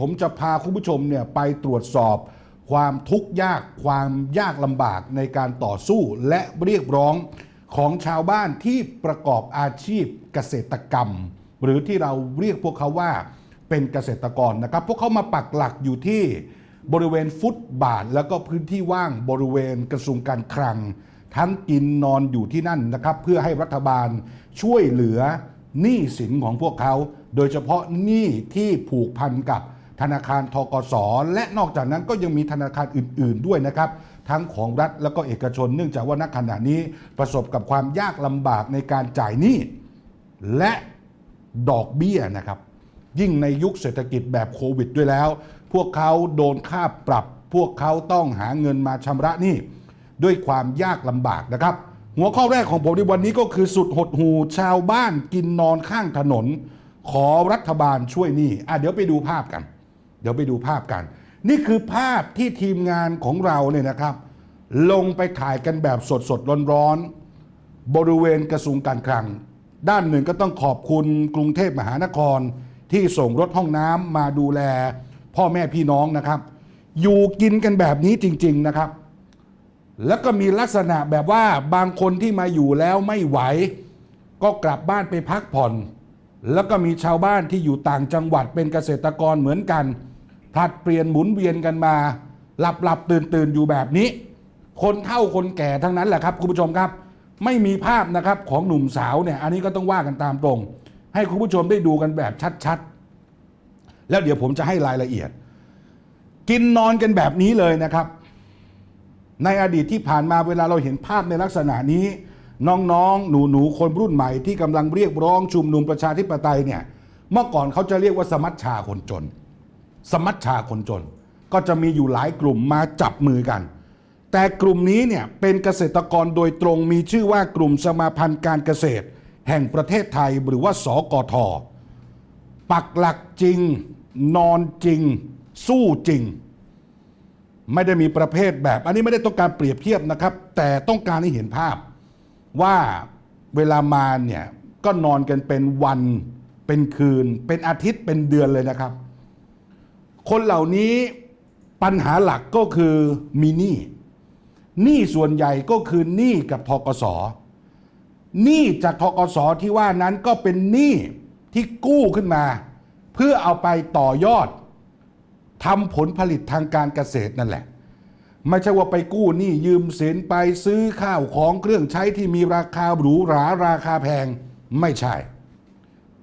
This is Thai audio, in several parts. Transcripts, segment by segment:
ผมจะพาคุณผู้ชมเนี่ยไปตรวจสอบความทุกข์ยากความยากลำบากในการต่อสู้และเรียกร้องของชาวบ้านที่ประกอบอาชีพเกษตรกรรม หรือที่เราเรียกพวกเขาว่าเป็นเกษตรกรนะครับ พวกเขามาปักหลักอยู่ที่บริเวณฟุตบาท แล้วก็พื้นที่ว่างบริเวณกระทรวงการคลัง ทั้งกินนอนอยู่ที่นั่นนะครับ เพื่อให้รัฐบาลช่วยเหลือหนี้สินของพวกเขา โดยเฉพาะหนี้ที่ผูกพันกับ ธนาคารทกสและนอกจากนั้นก็ยังมีธนาคารอื่น ๆด้วยนะครับ ทั้งของรัฐแล้วก็เอกชน เนื่องจากว่าณขณะนี้ประสบกับความยากลำบากในการจ่ายหนี้และดอกเบี้ยนะครับ ยิ่งในยุคเศรษฐกิจแบบโควิดด้วยแล้ว พวกเขาโดนค่าปรับ พวกเขาต้องหาเงินมาชำระหนี้ด้วยความยากลำบากนะครับ หัวข้อแรกของผมในวันนี้ก็คือสุดหดหูชาวบ้านกินนอนข้างถนน ขอรัฐบาลช่วยหนี้อะเดี๋ยวไปดูภาพกัน เดี๋ยวไปดูภาพกัน นี่คือภาพที่ทีมงานของเราเนี่ยนะครับ ลงไปถ่ายกันแบบสดสดๆร้อนๆบริเวณกระทรวงการคลัง ด้านหนึ่งก็ต้องขอบคุณกรุงเทพมหานคร ที่ส่งรถห้องน้ำมาดูแล พ่อแม่พี่น้องนะครับ อยู่กินกันแบบนี้จริง ๆนะครับ แล้วก็มีลักษณะแบบว่าบางคนที่มาอยู่แล้วไม่ไหว ก็กลับบ้านไปพักผ่อน แล้วก็มีชาวบ้านที่อยู่ต่างจังหวัดเป็นเกษตรกรเหมือนกัน ผลัดเปลี่ยนหมุนเวียนกันมา หลับหลับตื่นตื่นอยู่แบบนี้ คนเฒ่าคนแก่ทั้งนั้นแหละครับคุณผู้ชมครับ ไม่มีภาพนะครับของหนุ่มสาวเนี่ย อันนี้ก็ต้องว่ากันตามตรง ให้คุณผู้ชมได้ดูกันแบบชัดๆ แล้วเดี๋ยวผมจะให้รายละเอียด กินนอนกันแบบนี้เลยนะครับ ในอดีตที่ผ่านมาเวลาเราเห็นภาพในลักษณะนี้ น้องๆ หนูๆ คนรุ่นใหม่ที่กำลังเรียกร้องชุมนุมประชาธิปไตยเนี่ยเมื่อก่อนเขาจะเรียกว่าสมัชชาคนจน สมัชชาคนจน ก็จะมีอยู่หลายกลุ่มมาจับมือกัน แต่กลุ่มนี้เนี่ยเป็นเกษตรกรโดยตรงมีชื่อว่ากลุ่มสมาพันธ์การเกษตร แห่งประเทศไทยหรือว่าสกทปักหลักจริง นอนจริง สู้จริง ไม่ได้มีประเภทแบบ อันนี้ไม่ได้ต้องการเปรียบเทียบนะครับ แต่ต้องการให้เห็นภาพว่าเวลามาเนี่ยก็นอนกันเป็นวันเป็นคืน เป็นอาทิตย์เป็นเดือนเลยนะครับ คนเหล่านี้ปัญหาหลักก็คือมีหนี้หนี้ส่วนใหญ่ก็คือหนี้กับทกสหนี้จากทกสที่ว่านั้นก็เป็นหนี้ที่กู้ขึ้นมา เพื่อเอาไปต่อยอดทำผลผลิตทางการเกษตรนั่นแหละ ไม่ใช่ว่าไปกู้หนี้ยืมสินไปซื้อข้าวของเครื่องใช้ที่มีราคาหรูหราราคาแพงไม่ใช่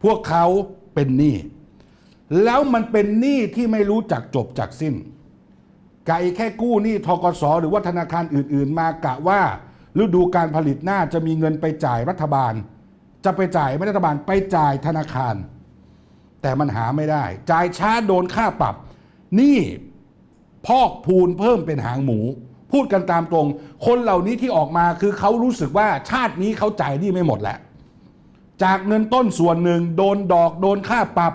พวกเขาเป็นหนี้ แล้วมันเป็นหนี้ที่ไม่รู้จักจบจากสิ้น ไก่แค่กู้หนี้ทกสหรือว่าธนาคารอื่น ๆ มากะว่าฤดูการผลิตหน้าจะมีเงินไปจ่ายรัฐบาล จะไปจ่ายไม่รัฐบาลไปจ่ายธนาคาร แต่มันหาไม่ได้ จ่ายช้าโดนค่าปรับหนี่พอกพูนเพิ่มเป็นหางหมู พูดกันตามตรง คนเหล่านี้ที่ออกมาคือเขารู้สึกว่าชาตินี้เขาจ่ายหนี่ไม่หมดแหละ จากเงินต้นส่วนหนึ่งโดนดอกโดนค่าปรับ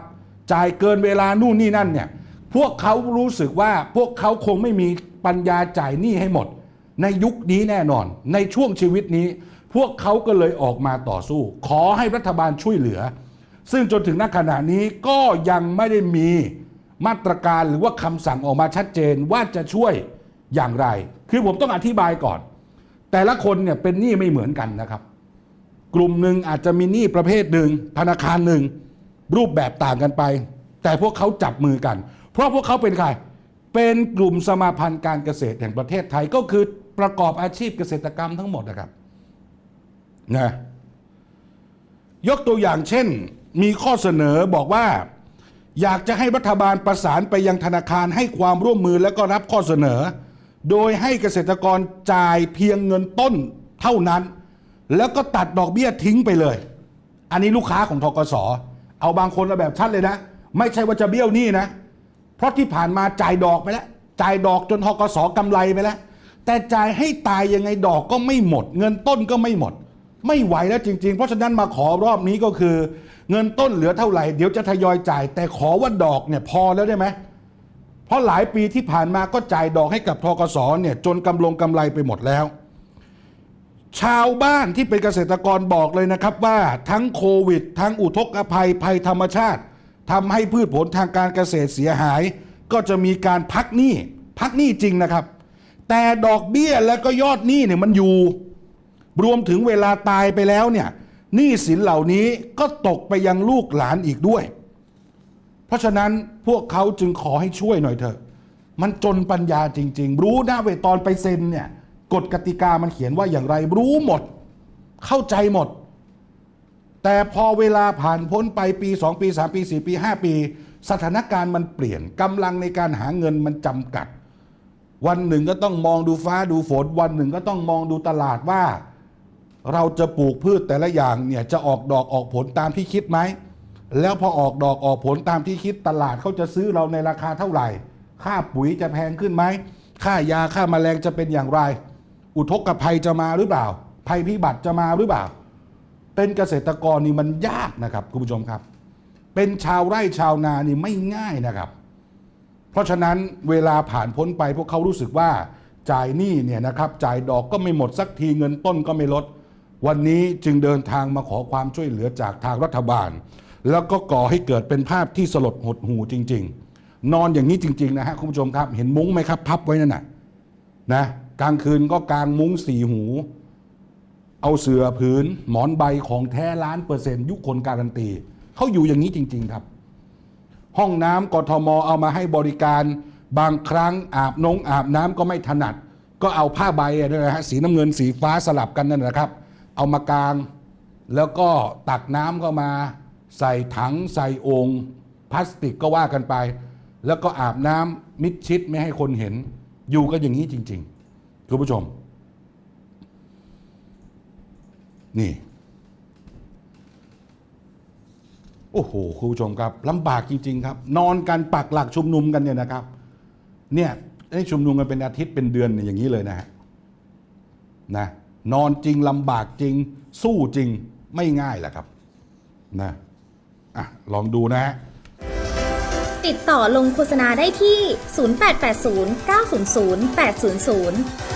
จ่ายเกินเวลานู่นนี่นั่นเนี่ยพวกเขารู้สึกว่าพวกเขาคงไม่มีปัญญาจ่ายหนี้ให้หมด ในยุคนี้แน่นอน ในช่วงชีวิตนี้ พวกเขาก็เลยออกมาต่อสู้ ขอให้รัฐบาลช่วยเหลือ ซึ่งจนถึงณขณะนี้ก็ยังไม่ได้มีมาตรการหรือว่าคำสั่งออกมาชัดเจนว่าจะช่วยอย่างไร คือผมต้องอธิบายก่อน แต่ละคนเนี่ยเป็นหนี้ไม่เหมือนกันนะครับ กลุ่มหนึ่งอาจจะมีหนี้ประเภทหนึ่งธนาคารหนึ่ง รูปแบบต่างกันไป แต่พวกเขาจับมือกัน เพราะพวกเขาเป็นใคร เป็นกลุ่มสมาพันธ์การเกษตรแห่งประเทศไทยก็คือประกอบอาชีพเกษตรกรรมทั้งหมดนะครับนะยกตัวอย่างเช่น มีข้อเสนอบอกว่า อยากจะให้รัฐบาลประสานไปยังธนาคารให้ความร่วมมือแล้วก็รับข้อเสนอ โดยให้เกษตรกรจ่ายเพียงเงินต้นเท่านั้น แล้วก็ตัดดอกเบี้ยทิ้งไปเลย อันนี้ลูกค้าของทกส เอาบางคนระแบบชัดเลยนะ ไม่ใช่ว่าจะเบี้ยวหนี้นะ เพราะที่ผ่านมาจ่ายดอกไปแล้ว จ่ายดอกจนทกสกำไรไปแล้ว แต่จ่ายให้ตายยังไงดอกก็ไม่หมด เงินต้นก็ไม่หมด ไม่ไหวแล้วจริง ๆ เพราะฉะนั้นมาขอรอบนี้ก็คือ เงินต้นเหลือเท่าไหร่เดี๋ยวจะทยอยจ่าย แต่ขอว่าดอกเนี่ยพอแล้วได้ไหมเพราะหลายปีที่ผ่านมาก็จ่ายดอกให้กับทกสเนี่ยจนกำลงกำไรไปหมดแล้ว ชาวบ้านที่เป็นเกษตรกรบอกเลยนะครับว่าทั้งโควิด ทั้งอุทกภัยภัยธรรมชาติทำให้พืชผลทางการเกษตรเสียหาย ก็จะมีการพักหนี้พักหนี้จริงนะครับ แต่ดอกเบี้ยและก็ยอดหนี้เนี่ยมันอยู่ รวมถึงเวลาตายไปแล้วเนี่ยหนี้สินเหล่านี้ก็ตกไปยังลูกหลานอีกด้วย เพราะฉะนั้นพวกเขาจึงขอให้ช่วยหน่อยเถอะ มันจนปัญญาจริง ๆ รู้นะเวตอนไปเซ็นเนี่ย กฎกติกามันเขียนว่าอย่างไรรู้หมด เข้าใจหมด แต่พอเวลาผ่านพ้นไปปี 2 ปี 3 ปี 4 ปี 5 ปี สถานการณ์มันเปลี่ยนกำลังในการหาเงินมันจำกัด วันหนึ่งก็ต้องมองดูฟ้าดูฝน วันหนึ่งก็ต้องมองดูตลาดว่า เราจะปลูกพืชแต่ละอย่างเนี่ยจะออกดอกออกผลตามที่คิดไหมแล้วพอออกดอกออกผลตามที่คิดตลาดเขาจะซื้อเราในราคาเท่าไหร่ ค่าปุ๋ยจะแพงขึ้นไหม ค่ายาค่าแมลงจะเป็นอย่างไร อุทกภัยจะมาหรือเปล่า ภัยพิบัติจะมาหรือเปล่า เป็นเกษตรกรนี่มันยากนะครับคุณผู้ชมครับ เป็นชาวไร่ชาวนานี่ไม่ง่ายนะครับ เพราะฉะนั้นเวลาผ่านพ้นไปพวกเขารู้สึกว่าจ่ายหนี้เนี่ยนะครับจ่ายดอกก็ไม่หมดสักทีเงินต้นก็ไม่ลด วันนี้จึงเดินทางมาขอความช่วยเหลือจากทางรัฐบาล แล้วก็ก่อให้เกิดเป็นภาพที่สลดหดหูจริง ๆ นอนอย่างนี้จริง ๆ นะฮะคุณผู้ชมครับ เห็นมุ้งไหมครับ พับไว้นั่นน่ะนะ กลางคืนก็กางมุ้งสี่หู เอาเสือผืนหมอนใบของแท้ล้านเปอร์เซ็นต์ยุคคนการันตีเขาอยู่อย่างนี้จริง ๆ ครับ ห้องน้ำกทมเอามาให้บริการบางครั้งอาบนงอาบน้ำก็ไม่ถนัด ก็เอาผ้าใบอะนะฮะสีน้ำเงินสีฟ้าสลับกันนั่นนะครับ เอามากางแล้วก็ตักน้ำเข้ามาใส่ถังใส่โองค์พลาสติกก็ว่ากันไป แล้วก็อาบน้ำมิดชิดไม่ให้คนเห็น อยู่กันอย่างนี้จริง ๆ คุณผู้ชม นี่ โอ้โหคุณผู้ชมครับลำบากจริง ๆ ครับ นอนกันปักหลักชุมนุมกันเนี่ยนะครับ เนี่ยได้ชุมนุมกันเป็นอาทิตย์เป็นเดือนเนี่ยอย่างนี้เลยนะฮะนะนอนจริงลำบากจริง สู้จริงไม่ง่ายแหละครับนะอะลองดูนะฮะติดต่อลงโฆษณาได้ที่ 0880 900 800